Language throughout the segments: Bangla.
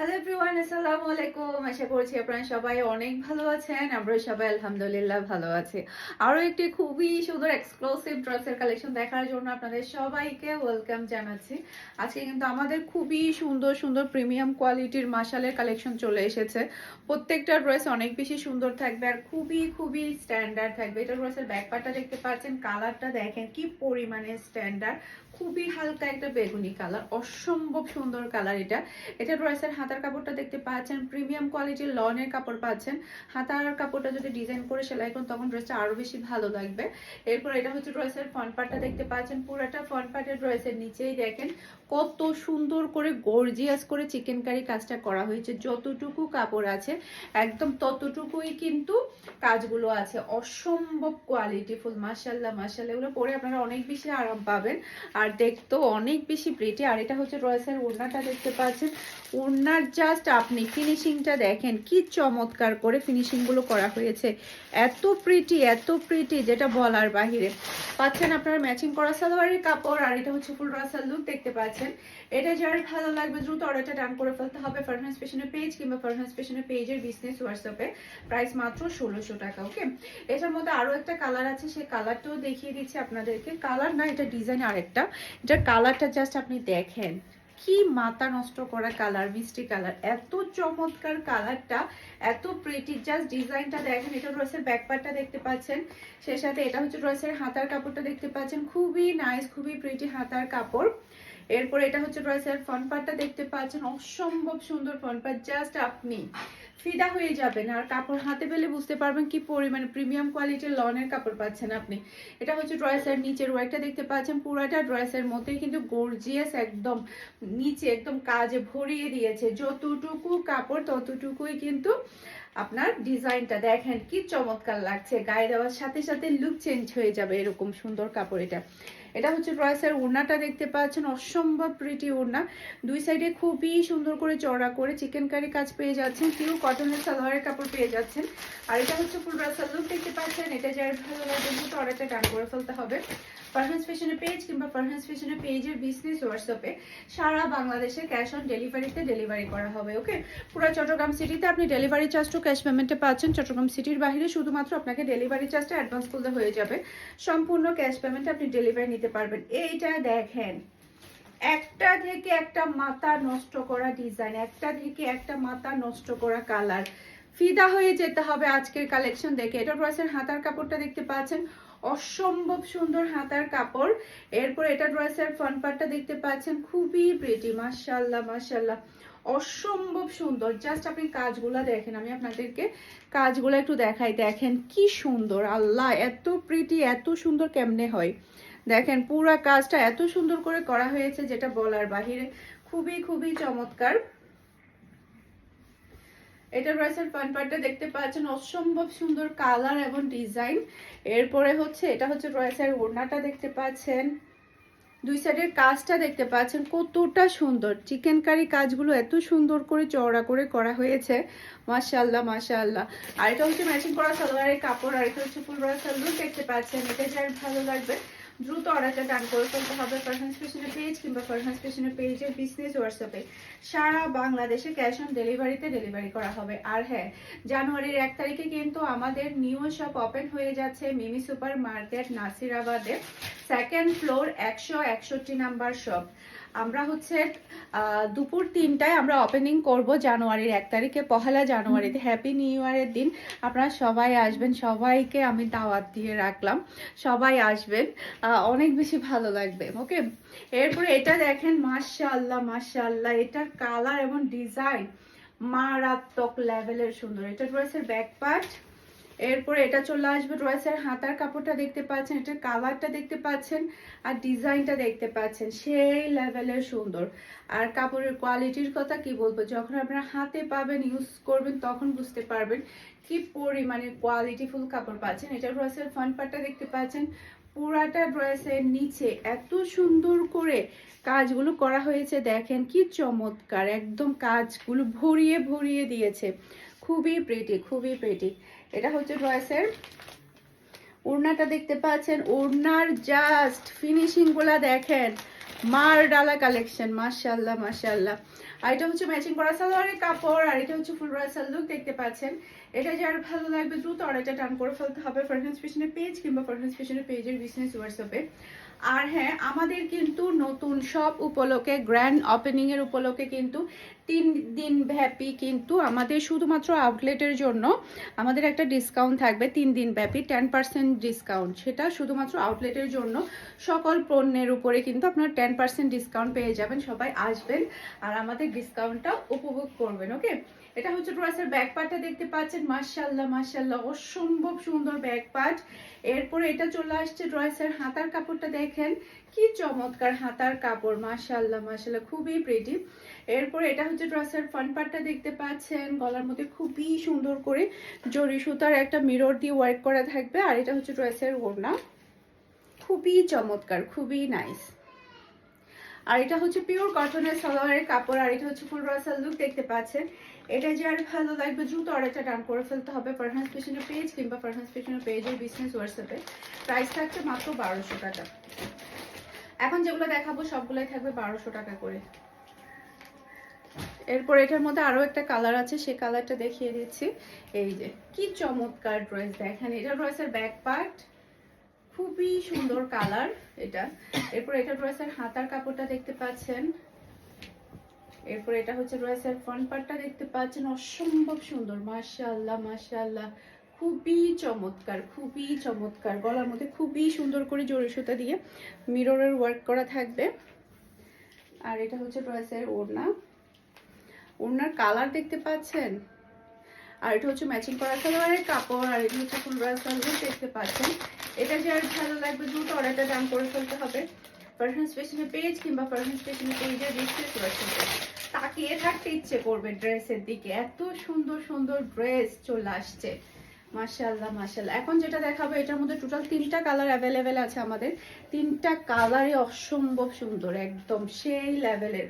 হ্যালো এভরিওয়ান আসসালামু আলাইকুম আশা করছি আপনারা সবাই অনেক ভালো আছেন। আমরা সবাই আলহামদুলিল্লাহ ভালো আছি। আরও একটি খুবই সুন্দর এক্সক্লুসিভ ড্রেসের কালেকশন দেখার জন্য আপনাদের সবাইকে ওয়েলকাম জানাচ্ছি। আজকে কিন্তু আমাদের খুবই সুন্দর সুন্দর প্রিমিয়াম কোয়ালিটির মাসালের কালেকশন চলে এসেছে। প্রত্যেকটা ড্রেস অনেক বেশি সুন্দর থাকবে আর খুবই খুবই স্ট্যান্ডার্ড থাকবে। এটা ড্রেসের ব্যাকপার্টটা দেখতে পাচ্ছেন কালারটা দেখেন কি পরিমাণে স্ট্যান্ডার্ড খুবই হালকা একটা বেগুনি কালার, অসম্ভব সুন্দর কালার এটা। এটা ড্রেসের হাতার কাপড়টা দেখতে পাচ্ছেন প্রিমিয়াম কোয়ালিটির লনের কাপড় পাচ্ছেন। হাতার কাপড়টা যদি ডিজাইন করে সেলাই করুন, তখন ড্রেসটা আরও বেশি ভালো লাগবে। এরপর এটা হচ্ছে ড্রেসের ফ্রন্ট পার্টটা দেখতে পাচ্ছেন, পুরোটা ফ্রন্ট পার্টের ড্রেসের নিচেই দেখেন। কত সুন্দর করে গর্জিয়াস করে চিকেন কারি কাজটা করা হয়েছে, যতটুকু কাপড় আছে, একদম ততটুকুই কিন্তু কাজগুলো আছে। অসম্ভব কোয়ালিটিফুল মাসাল্লাহ মাসাল্লাহ এগুলো পরে আপনারা অনেক বেশি আরাম পাবেন। আর দেখতেও অনেক বেশি প্রিটি আর এটা হচ্ছে রয়েসের ওড়নাটা দেখতে পাচ্ছেন। ওড়নার জাস্ট আপনি ফিনিশিংটা দেখেন, কি চমৎকার করে ফিনিশিংগুলো করা হয়েছে। এত প্রিটি এত প্রিটি যেটা বলার বাহিরে। পাচ্ছেন আপনারা ম্যাচিং করা সালোয়ারের কাপড়, আর এটা হচ্ছে ফুল রাসাল লুক দেখতে পাচ্ছেন। এটা যার ভালো লাগবে, দ্রুত অর্ডারটা ডান করে ফেলতে হবে ফারহান্স পেশনের পেজ কিংবা ফারহান্স পেশনের পেজের বিজনেস হোয়াটসঅ্যাপে প্রাইস মাত্র ষোলোশো টাকা ওকে এটার মধ্যে আরও একটা কালার আছে, সেই কালারটাও দেখিয়ে দিচ্ছি আপনাদেরকে। কালার না, এটা ডিজাইন আরেকটা। এটার কালারটা জাস্ট আপনি দেখেন। কি মাথা নষ্ট করা কালার, মিষ্টি কালার। এত চমৎকার কালারটা, এত প্রিটি জাস্ট ডিজাইনটা দেখেন, এটা রয়েছে ব্যাকপার্টটা দেখতে পাচ্ছেন। সেই সাথে এটা হচ্ছে ড্রেসের হাতার কাপড়টা দেখতে পাচ্ছেন। খুবই নাইস খুবই প্রিটি হাতার কাপড়। এরপর এটা হচ্ছে ড্রেসের ফ্রন্ট পার্টটা দেখতে পাচ্ছেন, অসম্ভব সুন্দর ফ্রন্ট পার্ট জাস্ট আপনি ফিদা হয়ে যাবেন। আর কাপড় হাতে পেলে বুঝতে পারবেন কি পরিমাণে প্রিমিয়াম কোয়ালিটির লনের কাপড় পাচ্ছেন আপনি। এটা হচ্ছে ড্রেসের নিচের ওয়াইটটা দেখতে পাচ্ছেন, পুরাটা ড্রেসের মধ্যেই কিন্তু গর্জিয়াস একদম নিচে একদম কাজে ভরিয়ে দিয়েছে। যতটুকু কাপড়, ততটুকুই কিন্তু আপনার ডিজাইনটা দেখেন কি চমৎকার লাগছে, গায়ে দেওয়ার সাথে সাথে লুক চেঞ্জ হয়ে যাবে এরকম সুন্দর কাপড় এটা। এটা হচ্ছে ড্রয়েসের ওড়নাটা দেখতে পাচ্ছেন, অসম্ভব প্রিটি ওড়না। দুই সাইডে খুবই সুন্দর করে চড়া করে চিকেন কারি কাজ পেয়ে যাচ্ছেন, কেউ কটনের সালোয়ারের কাপড় পেয়ে যাচ্ছেন। আর এটা হচ্ছে ফুল ড্রেসের লুক দেখতে পাচ্ছেন, এটা যার ভালো লাগে কিন্তু অর্ডারটা ডান করে ফেলতে হবে। পারহান্স ফ্যাশনের পেজ কিংবা পারহান্স ফ্যাশনের পেজের বিজনেস হোয়াটসঅ্যাপে সারা বাংলাদেশে ক্যাশ অন ডেলিভারিতে ডেলিভারি করা হবে ওকে পুরো চট্টগ্রাম সিটিতে আপনি ডেলিভারি চার্জটা ক্যাশ পেমেন্টে পাচ্ছেন। চট্টগ্রাম সিটির বাইরে শুধুমাত্র আপনাকে ডেলিভারি চার্জটা অ্যাডভান্স করলে হয়ে যাবে। সম্পূর্ণ ক্যাশ পেমেন্টে আপনি ডেলিভারি নিতে পারবেন। এইটা দেখেন, একটা থেকে একটা মাথা নষ্ট করা ডিজাইন একটা থেকে একটা মাথা নষ্ট করা কালার ফিদা হয়ে যেতে হবে আজকের কালেকশন দেখে। এটা ড্রেসের হাতার কাপড়টা দেখতে পাচ্ছেন। অসম্ভব সুন্দর হাতার কাপড়। এরপর এটা ড্রেসের ফ্রন্ট পার্টটা দেখতে পাচ্ছেন, খুবই প্রিটি মাশাল্লাহ মাশাল্লাহ অসম্ভব সুন্দর। জাস্ট আপনি কাজগুলা দেখেন, আমি আপনাদেরকে কাজগুলো একটু দেখাই। দেখেন কি সুন্দর, আল্লাহ, এত প্রিটি এত সুন্দর কেমনে হয়। দেখেন পুরা কাজটা এত সুন্দর করে করা হয়েছে, যেটা বলার বাহিরে। খুবই খুবই চমৎকার। এটা ড্রেসের ফ্রন্ট দেখতে পাচ্ছেন। অসম্ভব সুন্দর কালার এবং ডিজাইন এরপরে হচ্ছে, এটা হচ্ছে ড্রেসের ওড়নাটা দেখতে পাচ্ছেন। দুই সাইডের কাজটা দেখতে পাচ্ছেন, কতটা সুন্দর। চিকেন কারি কাজগুলো এত সুন্দর করে, চওড়া করে করা হয়েছে। মাশাআল্লাহ মাশাআল্লাহ। আর এটা হচ্ছে ম্যাচিং করা সালোয়ারের কাপড়, আর এটা হচ্ছে ফুল সালোয়ার দেখতে পাচ্ছেন। এটা যার ভালো লাগবে। দ্রুত অর্ডারটা ডান করে ফেলতে হবে ফারহান্স পেশনের পেজ কিংবা ফারহান্স পেশনের পেজের বিজনেস হোয়াটসঅ্যাপে সারা বাংলাদেশে ক্যাশ অন ডেলিভারিতে ডেলিভারি করা হবে। আর হ্যাঁ জানুয়ারির এক তারিখে কিন্তু আমাদের নিউ শপ ওপেন হয়ে যাচ্ছে মিমি সুপার মার্কেট নাসিরাবাদে। সেকেন্ড ফ্লোর একশো একষট্টি নাম্বার শপ আমরা হচ্ছে দুপুর তিনটায় আমরা ওপেনিং করব জানুয়ারির এক তারিখে পহেলা জানুয়ারিতে। হ্যাপি নিউ ইয়ারের দিন। আপনারা সবাই আসবেন। সবাইকে আমি দাওয়াত দিয়ে রাখলাম। সবাই আসবেন। অনেক বেশি ভালো লাগবে ওকে এরপরে এটা দেখেন মাশাআল্লাহ মাশাআল্লাহ এটার কালার এবং ডিজাইন মারাত্মক লেভেলের সুন্দর। এটা ড্রেসের ব্যাক পার্ট এরপরে এটা চলে আসবে ড্রেসের হাতার কাপড়টা দেখতে পাচ্ছেন এটার কালারটা দেখতে পাচ্ছেন আর ডিজাইনটা দেখতে পাচ্ছেন। সেই লেভেলের সুন্দর। আর কাপড়ের কোয়ালিটির কথা কি বলব? যখন আপনারা হাতে পাবেন ইউজ করবেন, তখন বুঝতে পারবেন কি পরিমাণে কোয়ালিটিফুল কাপড় পাচ্ছেন। এটা ড্রেসের ফ্রন্ট পার্টটা দেখতে পাচ্ছেন। পুরাটা ড্রেসের নিচে এত সুন্দর করে কাজগুলো করা হয়েছে। দেখেন কি চমৎকার, একদম কাজগুলো ভরিয়ে ভরিয়ে দিয়েছে। খুবই প্রেটি খুবই প্রেটি এটা হচ্ছে ড্রয়েসের ওড়নাটা দেখতে পাচ্ছেন। ওড়নার জাস্ট ফিনিশিংগুলা দেখেন। মার ডালা কালেকশন মাশাল্লাহ মাশাল্লাহ আর এটা হচ্ছে ম্যাচিং করা সালোয়ারের কাপড়, আর এটা হচ্ছে ফুল রাসাল লুক দেখতে পাচ্ছেন। এটা যার ভালো লাগবে দ্রুত অর্ডারটা টান করে ফেলতে হবে। ফার্নেস পেশনের পেজ কিংবা ফার্নেস পেশনের পেজের বিজনেস হোয়াটসঅ্যাপে আর হ্যাঁ আমাদের কিন্তু নতুন সব উপলক্ষে গ্র্যান্ড ওপেনিং এর উপলক্ষে কিন্তু তিন দিন ব্যাপী কিন্তু আমাদের শুধুমাত্র আউটলেটের জন্য আমাদের একটা ডিসকাউন্ট থাকবে, তিন দিন ব্যাপী টেন পার্সেন্ট ডিসকাউন্ট সেটা শুধুমাত্র আউটলেটের জন্য সকল পণ্যের উপরে কিন্তু আপনার টেন পার্সেন্ট ডিসকাউন্ট পেয়ে যাবেন, সবাই আসবেন আর আমাদের ডিসকাউন্টটা উপভোগ করবেন ওকে এটা হচ্ছে ড্রেসের ব্যাক পার্টটা দেখতে পাচ্ছেন। মাশাল্লাহ মাশাল্লাহ অসম্ভব সুন্দর ব্যাক পার্ট এরপরে এটা চলে আসছে ড্রেসের হাতার কাপড়টা দেখেন। কি চমৎকার হাতার কাপড় মাশাল্লাহ মাশাল্লাহ খুবই প্রিটি এরপরে এটা হচ্ছে ড্রেসের ফ্রন্ট পার্টটা দেখতে পাচ্ছেন। গলার মধ্যে খুবই সুন্দর করে জরি সুতার একটা মিরর দিয়ে ওয়ার্ক করা থাকবে। আর এটা হচ্ছে ড্রেসের ওড়না। খুবই চমৎকার, খুবই নাইস আর এটা হচ্ছে পিওর কটনের সালোয়ারের কাপড়। আর এটা হচ্ছে ফুল রাসাল লুক দেখতে পাচ্ছেন। এটা যার ভালো লাগবে, দ্রুত অর্ডারটা ডান করে ফেলতে হবে পারহান্স পেশনের পেজ কিংবা পারহান্স পেশনের পেজের বিজনেস হোয়াটসঅ্যাপে প্রাইস থাকছে মাত্র বারোশো টাকা। এখন যেগুলো দেখাবো, সবগুলোই থাকবে বারোশো টাকা করে। এরপর এটার মধ্যে আরও একটা কালার আছে সে কালারটা দেখিয়ে দিচ্ছি। এই যে, কি চমৎকার ড্রেস দেখেন এটা ড্রেসের ব্যাক পার্ট খুবই সুন্দর কালার এটা। এরপর এটা ড্রেসের হাতার কাপড়টা দেখতে পাচ্ছেন। এরপর এটা হচ্ছে ড্রেসের ফ্রন্ট পার্টটা দেখতে পাচ্ছেন, অসম্ভব সুন্দর, মাশাআল্লাহ মাশাআল্লাহ। খুবই চমৎকার খুবই চমৎকার, গলার মধ্যে খুবই সুন্দর করে জড়ি সুতা দিয়ে মিররের ওয়ার্ক করা থাকবে। আর এটা হচ্ছে ড্রেসের ওড়না। ওড়নার কালার দেখতে পাচ্ছেন? আর এটা হচ্ছে ম্যাচিং করা সালোয়ারের কাপড়, আর এটা হচ্ছে ফুল সালোয়ার দেখতে পাচ্ছেন। এটা যে আর ভালো লাগবে দুটো অর্ডারটা দাম করে ফেলতে হবে। পারফিউম স্পেশনের পেজ কিংবা পারফিউম স্পেশনের পেজের বিশেষ রয়েছে তাকিয়ে থাকতে ইচ্ছে করবে ড্রেসের দিকে। এত সুন্দর সুন্দর ড্রেস চলে আসছে। মাশাল্লাহ মাশাল্লাহ এখন যেটা দেখাবো, এটার মধ্যে টোটাল তিনটা কালার অ্যাভেলেবেল আছে আমাদের। তিনটা কালারই অসম্ভব সুন্দর, একদম সেই লেভেলের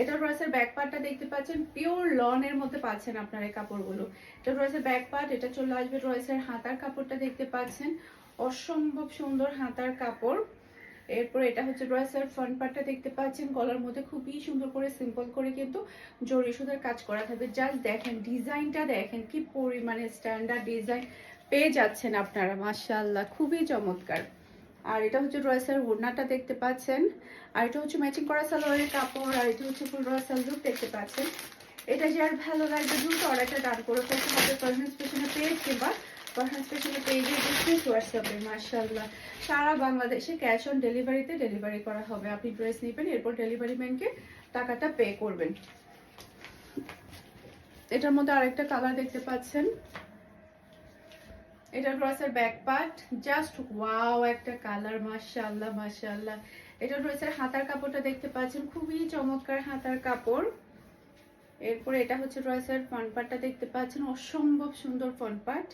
এটা ড্রেসের ব্যাক পার্টটা দেখতে পাচ্ছেন। পিওর লনের মধ্যে পাচ্ছেন আপনার এই কাপড়গুলো। এটা ড্রেসের ব্যাক পার্ট এটা চলে আসবে ড্রেসের হাতার কাপড়টা দেখতে পাচ্ছেন। অসম্ভব সুন্দর হাতার কাপড়। এরপর এটা হচ্ছে ড্রেসের ফ্রন্ট পার্টটা দেখতে পাচ্ছেন। গলার মধ্যে খুবই সুন্দর করে সিম্পল করে কিন্তু জরি সুতার কাজ করা থাকবে। জাস্ট দেখেন ডিজাইনটা দেখেন, কি পরিমাণে স্ট্যান্ডার্ড ডিজাইন পেয়ে যাচ্ছেন আপনারা, মাশাআল্লাহ, খুবই চমৎকার। আর এটা হচ্ছে ড্রেসের ওড়নাটা দেখতে পাচ্ছেন। আর এটা হচ্ছে ম্যাচিং করা সালোয়ারের কাপড়, আর এটা হচ্ছে ফুল ড্রেস লুক দেখতে পাচ্ছেন। এটা যে আর ভালো লাগবে দ্রুত অর্ডারটা ডান করে ফেলতে হবে। পেজ কিংবা সারা বাংলাদেশে ক্যাশ অন ডেলিভারিতে ডেলিভারি করা হবে। আপনি ড্রেস নেবেন, এরপর ডেলিভারি টাকাটা পে করবেন। এটার মধ্যে আরেকটা কালার দেখতে পাচ্ছেন। এটা ব্যাক পার্ট জাস্ট ওয়াও একটা কালার এটা হাতার কাপড়টা দেখতে পাচ্ছেন। খুবই চমৎকার হাতার কাপড়। এরপর এটা হচ্ছে ড্রেসের ফ্রন্ট পার্টটা দেখতে পাচ্ছেন। অসম্ভব সুন্দর ফ্রন্ট পার্ট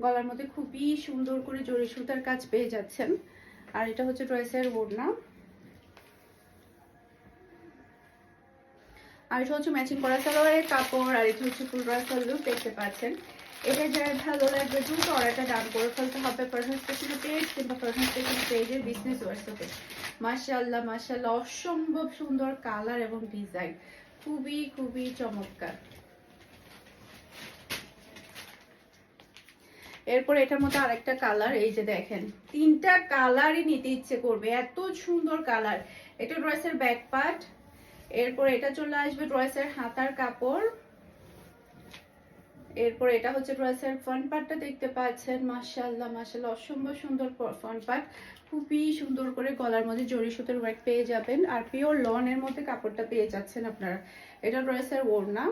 গলার মধ্যে খুবই সুন্দর করে জরি সুতার কাজ পেয়ে যাচ্ছেন। আর এটা হচ্ছে ড্রেসের ওড়না। আর এটা হচ্ছে ম্যাচিং করা সালোয়ারের কাপড়, আর এটা হচ্ছে ফুল ড্রেসের লুক দেখতে পাচ্ছেন। এটা যার ভালো লাগবে দ্রুত অর্ডারটা ডান করে ফেলতে হবে পারফেন্স স্টেশনের পেজ কিংবা পারফেন্স স্টেশনের পেজের বিজনেস হোয়াটসঅ্যাপে মাশাআল্লাহ মাশাআল্লাহ, অসম্ভব সুন্দর কালার এবং ডিজাইন খুবই খুবই চমৎকার। এরপর এটার মধ্যে আরেকটা কালার এই যে দেখেন, তিনটা কালারই নিতে ইচ্ছে করবে, এত সুন্দর কালার এটা ড্রেসের ব্যাক পার্ট এরপর এটা চলে আসবে ড্রেসের হাতার কাপড়। এরপর এটা হচ্ছে ড্রেসের ফ্রন্ট পার্টটা দেখতে পাচ্ছেন, মাশাআল্লাহ মাশাআল্লাহ, অসম্ভব সুন্দর ফ্রন্ট পার্ট খুবই সুন্দর করে গলার মধ্যে জরি সুতোর ওয়ার্ক পেয়ে যাবেন। আর পিওর লনের মধ্যে কাপড়টা পেয়ে যাচ্ছেন আপনারা। এটা ড্রেসের ওড়না।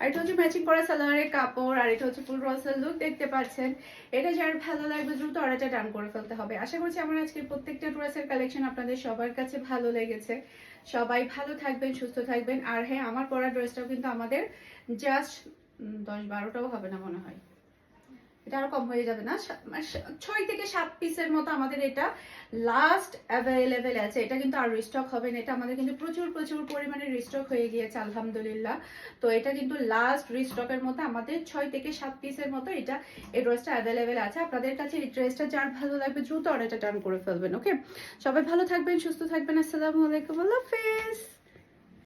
আর এটা হচ্ছে ম্যাচিং করা সালোয়ারের কাপড়, আর এটা হচ্ছে ফুল রসের লুক দেখতে পাচ্ছেন। এটা যার ভালো লাগবে দ্রুত অর্ডারটা ডান করে ফেলতে হবে। আশা করছি আমার আজকে প্রত্যেকটা ড্রেসের কালেকশন আপনাদের সবার কাছে ভালো লেগেছে। সবাই ভালো থাকবেন, সুস্থ থাকবেন। আর হ্যাঁ আমার পরা ড্রেসটাও কিন্তু আমাদের জাস্ট দশ বারোটাও হবে না মনে হয়। এটা আরও কম হয়ে যাবে না? মানে ছয় থেকে সাত পিসের মতো আমাদের এটা লাস্ট অ্যাভেলেবেল আছে। এটা কিন্তু আর রিস্টক হবে না। এটা আমাদের কিন্তু প্রচুর প্রচুর পরিমাণে রিস্টক হয়ে গিয়েছে, আলহামদুলিল্লাহ। তো এটা কিন্তু লাস্ট রিস্টকের মতো আমাদের ছয় থেকে সাত পিসের মতো এটা এই ড্রেসটা অ্যাভেলেবেল আছে। আপনাদের কাছে এই ড্রেসটা যার ভালো লাগবে, দ্রুত অর্ডারটা টার্ন করে ফেলবেন ওকে সবাই ভালো থাকবেন, সুস্থ থাকবেন। আসসালামু আলাইকুম, আল্লাহ হাফেজ।